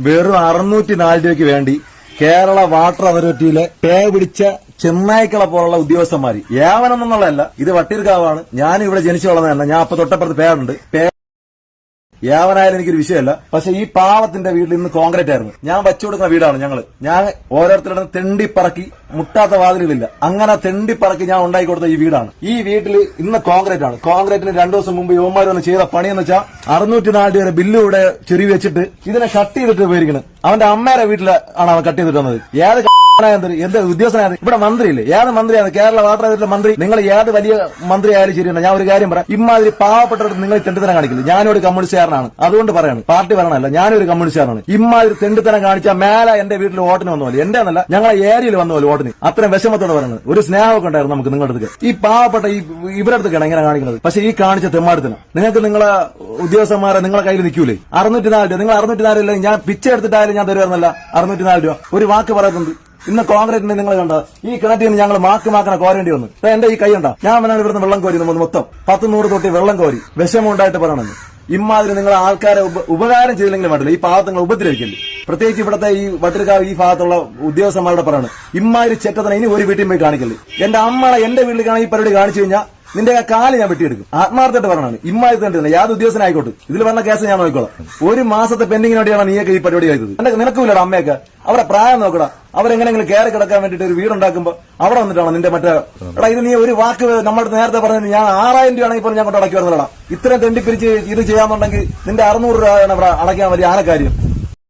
വെറും അറുന്നൂറ്റി നാല് രൂപയ്ക്ക് വേണ്ടി കേരള വാട്ടർ അതോറിറ്റിയിലെ പേ പിടിച്ച ചെന്നായ്ക്കളെ പോലുള്ള ഉദ്യോഗസ്ഥന്മാര്. ഏവനെന്നുള്ളതല്ല ഇത് വട്ടിയൂർക്കാവാണ് ഞാൻ ഇവിടെ ജനിച്ചു വളർന്നതല്ല ഞാൻ അപ്പൊ തൊട്ടപ്പുറത്ത് പേരുണ്ട് പേ ഏവനായാലും എനിക്കൊരു വിഷയമല്ല. പക്ഷെ ഈ പാവത്തിന്റെ വീട്ടിൽ ഇന്ന് കോൺക്രീറ്റ് ആയിരുന്നു. ഞാൻ വെച്ചു കൊടുക്കുന്ന വീടാണ് ഞങ്ങൾ ഞാൻ ഓരോരുത്തരുടെ തെണ്ടി പറക്കി മുട്ടാത്ത വാതിലുകളില്ല. അങ്ങനെ തെണ്ടി പറക്കി ഞാൻ ഉണ്ടാക്കി കൊടുത്ത ഈ വീടാണ്. ഈ വീട്ടിൽ ഇന്ന് കോൺക്രീറ്റ് ആണ്. കോൺക്രീറ്റിന് രണ്ടു ദിവസം മുമ്പ് യുവമാർ വന്ന് ചെയ്ത പണിയെന്ന് വെച്ചാൽ അറുന്നൂറ്റി നാല് രൂപ ബില്ല് ഇവിടെ ചെറിയ വെച്ചിട്ട് ഇതിനെ കട്ട് ചെയ്തിട്ട് പോയിരിക്കുന്നത് അവന്റെ അമ്മയുടെ വീട്ടിലാണ് അവൻ കട്ട് ചെയ്തിട്ട് വന്നത്. ഏത് എന്ത് ഉദ്യോഗസ്ഥനാണ് ഇവിടെ മന്ത്രിയില്ലേ? ഏത് മന്ത്രിയാണ്? കേരള വാട്ടർ അതോറിറ്റിയിലെ മന്ത്രി. നിങ്ങൾ ഏത് വലിയ മന്ത്രി ആയാലും ശരിയാണ് ഞാൻ ഒരു കാര്യം പറയാം. ഇമാതിരി പാവപ്പെട്ടവർക്ക് നിങ്ങൾ തെണ്ടിത്തനം കാണിക്കില്ല ഞാനൊരു കമ്മ്യൂണിസ്റ്റുകാരനാണ്. അതുകൊണ്ട് പറയാണ്. പാർട്ടി പറയണല്ല ഞാനൊരു കമ്മ്യൂണിസ്റ്റുകാരനാണ്. ഇമാതിരി തെണ്ടിത്തനം കാണിച്ചാൽ മേലെ എന്റെ വീട്ടിൽ വോട്ടിന് വന്നു പോലെ. എന്റെ എന്നല്ല ഞങ്ങളെ ഏരിയയിൽ വന്നു പോലെ വോട്ടിന് അത്രയും വിഷമത്തോടെ പറയുന്നത് ഒരു സ്നേഹമൊക്കെ ഉണ്ടായിരുന്നു നമുക്ക് നിങ്ങളുടെ അടുത്ത്. ഈ പാവപ്പെട്ട ഈ ഇവരുടെ അടുത്തൊക്കെയാണ് ഇങ്ങനെ കാണിക്കുന്നത്. പക്ഷേ ഈ കാണിച്ച തെമ്മാടത്തിന്. നിങ്ങൾക്ക് നിങ്ങളെ ഉദ്യോഗസ്ഥന്മാരെ നിങ്ങളെ കയ്യിൽ നിൽക്കൂലേ? അറുന്നൂറ്റി നാല് രൂപ. നിങ്ങൾ അറുന്നൂറ്റി നാല് ഞാൻ പിച്ച എടുത്തിട്ടായാലും ഞാൻ തരുമായിരുന്നല്ല അറുന്നൂറ്റി നാല് രൂപ. ഒരു വാക്ക് പറയുന്നുണ്ട് ഇന്ന് കോൺഗ്രസിന്റെ നിങ്ങൾ കണ്ട? ഈ കിണറ്റിൽ നിന്ന് ഞങ്ങൾ മാക്ക് മാക്കണ കോരേണ്ടി വന്നു. എന്റെ ഈ കൈ ഉണ്ടാ ഞാൻ വേണമെങ്കിൽ ഇവിടുന്ന് വെള്ളം കോരി മൊത്തം പത്ത് നൂറ് തൊട്ടി വെള്ളം കോരി വിഷമമുണ്ടായിട്ട് പറയണമെന്ന് ഇമാതിരി നിങ്ങൾ ആൾക്കാരെ ഉപകാരം ചെയ്തില്ലെങ്കിലും വേണ്ടില്ല. ഈ പാവത്തങ്ങൾ ഉപദ്രവിക്കില്ല? പ്രത്യേകിച്ച് ഇവിടുത്തെ ഈ വട്ടിരിക്കാവ് ഈ ഭാഗത്തുള്ള ഉദ്യോഗസ്ഥന്മാരുടെ പറയാണ്. ഇമാതിരി ചെറ്റത്തനെ ഇനി ഒരു വീട്ടിൽ പോയി കാണിക്കല്ലേ? എന്റെ അമ്മളെ എന്റെ വീട്ടിൽ കാണാൻ ഈ പരിപാടി കാണിച്ചു കഴിഞ്ഞാൽ നിന്റെ കാൽ ഞാൻ വെട്ടിയെടുക്കും. ആത്മാർത്ഥമായിട്ട് പറഞ്ഞാണ് ഇമ്മാതിരി തന്നെ യാതൊരു ഉദ്യോഗസ്ഥനായിക്കോട്ടെ ഇതിൽ പറഞ്ഞ കേസ് ഞാൻ നോക്കിക്കോളാം. ഒരു മാസത്തെ പെൻഡിങ്ങിന് വേണ്ടിയാണ് നീയൊക്കെ ഈ പരിപാടി ചെയ്തത് എന്റെ നിനക്കുമില്ലടാ അമ്മയൊക്കെ. അവരെ പ്രായം നോക്കടാ. അവരെങ്ങനെങ്കിലും കയറി കിടക്കാൻ വേണ്ടിട്ട് ഒരു വീടുണ്ടാക്കുമ്പോ അവിടെ വന്നിട്ടാണ് നിന്റെ മറ്റേ എടാ ഇത് നീ ഒരു വാക്ക് നമ്മുടെ നേരത്തെ പറഞ്ഞത് ഞാൻ ആറായിരം രൂപ ആണെങ്കിൽ ഞാൻ കൊണ്ട് അടക്കി വരുന്നതാ ഇത്രയും തെണ്ടിപ്പിരിച്ച് ഇത് ചെയ്യാന്നുണ്ടെങ്കിൽ നിന്റെ അറുന്നൂറ് രൂപയാണ് അടക്കാൻ വലിയ ആനക്കാര്യം.